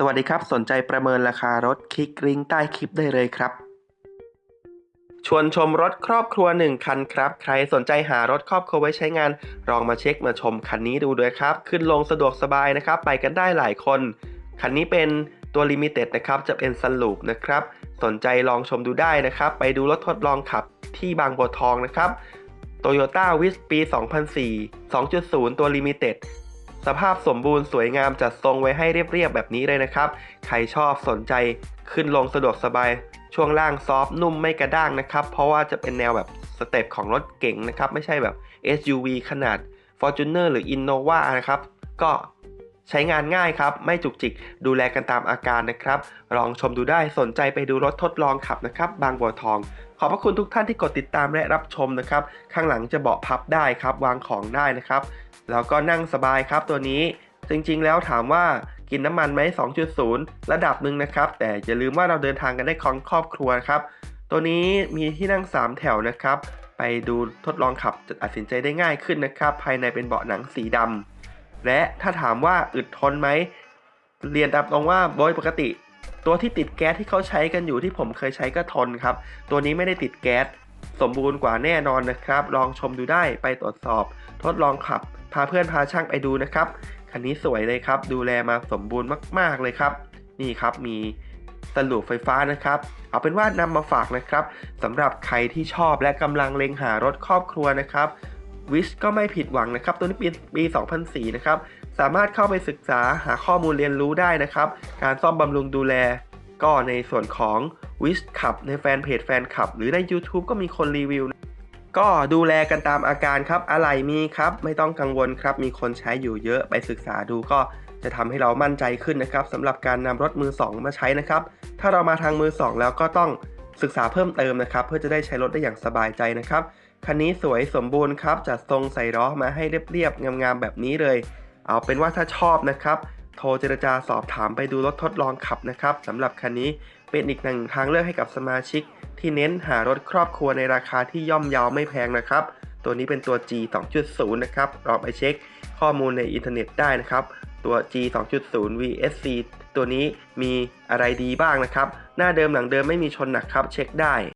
สวัสดีครับ สนใจประเมินราคารถคลิกลิงก์ใต้คลิปได้เลยครับ ชวนชมรถครอบครัว 1 คันครับ ใครสนใจหารถครอบครัวไว้ใช้งาน ลองมาเช็คมาชมคันนี้ดูด้วยครับ ขึ้นลงสะดวกสบายนะครับ ไปกันได้หลายคน คันนี้เป็นตัวลิมิเต็ดนะครับ จะเป็นซันลูปนะครับ สนใจลองชมดูได้นะครับ ไปดูรถทดลองขับที่บางบัวทองนะครับ Toyota w i s ปี 2004 2.0 ตัวลิมิเต็ด สภาพสมบูรณ์สวยงามจัดทรงไว้ให้เรียบๆแบบนี้เลยนะครับ ใครชอบสนใจขึ้นลงสะดวกสบาย ช่วงล่างซอฟต์นุ่มไม่กระด้างนะครับ เพราะว่าจะเป็นแนวแบบสเต็ปของรถเก๋งนะครับ ไม่ใช่แบบ SUV ขนาด Fortuner หรือ Innova นะครับ ก็ใช้งานง่ายครับ ไม่จุกจิก ดูแลกันตามอาการนะครับ ลองชมดูได้สนใจไปดูรถทดลองขับนะครับ บางบัวทอง ขอบพระคุณทุกท่านที่กดติดตามและรับชมนะครับ ข้างหลังจะเบาะพับได้ครับ วางของได้นะครับ แล้วก็นั่งสบายครับตัวนี้ จริงๆ แล้วถามว่ากินน้ำมันไหม 2.0 ระดับหนึ่งนะครับ แต่อย่าลืมว่าเราเดินทางกันได้ของครอบครัวครับ ตัวนี้มีที่นั่ง 3 แถวนะครับ ไปดูทดลองขับจะตัดสินใจได้ง่ายขึ้นนะครับ ภายในเป็นเบาะหนังสีดำ และถ้าถามว่าอึดทนไหม เรียนตามตรงว่าโดยปกติ ตัวที่ติดแก๊สที่เขาใช้กันอยู่ที่ผมเคยใช้ก็ทนครับ ตัวนี้ไม่ได้ติดแก๊สสมบูรณ์กว่าแน่นอนนะครับ ลองชมดูได้ไปตรวจสอบ ทดลองขับาเพื่อนพาช่างไปดูนะครับ คันนี้สวยเลยครับ ดูแลมาสมบูรณ์มาก ๆ เลยครับ นี่ครับมีสลูปไฟฟ้านะครับ เอาเป็นว่านำมาฝากนะครับสำหรับใครที่ชอบและกำลังเล็งหารถครอบครัวนะครับวิชก็ไม่ผิดหวังนะครับ ตัวนี้ปีปี 2004 นะครับ สามารถเข้าไปศึกษาหาข้อมูลเรียนรู้ได้นะครับ การซ่อมบำรุงดูแล ก็ในส่วนของวิชขับในแฟนเพจแฟนคลับ หรือใน YouTube ก็มีคนรีวิว ก็ดูแลกันตามอาการครับอะไรมีครับ ไม่ต้องกังวลครับ มีคนใช้อยู่เยอะไปศึกษาดูก็จะทำให้เรามั่นใจขึ้นนะครับสำหรับการนำรถมือ 2 มาใช้นะครับ ถ้าเรามาทางมือ 2 แล้วก็ต้องศึกษาเพิ่มเติมนะครับ เพื่อจะได้ใช้รถได้อย่างสบายใจนะครับคันนี้สวยสมบูรณ์ครับจัดทรงใส่ล้อมาให้เรียบๆงามๆแบบนี้เลย เอาเป็นว่าถ้าชอบนะครับ โทรเจรจาสอบถามไปดูรถทดลองขับนะครับสำหรับคันนี้เป็นอีกหนึ่งทางเลือกให้กับสมาชิก ที่เน้นหารถครอบครัวในราคาที่ย่อมเยาวไม่แพงนะครับ ตัวนี้เป็นตัว G 2.0 นะครับลองไปเช็คข้อมูลในอินเทอร์เน็ตได้นะครับ ตัว G 2.0 VSC ตัวนี้มีอะไรดีบ้างนะครับ หน้าเดิมหลังเดิมไม่มีชนหนักครับ เช็คได้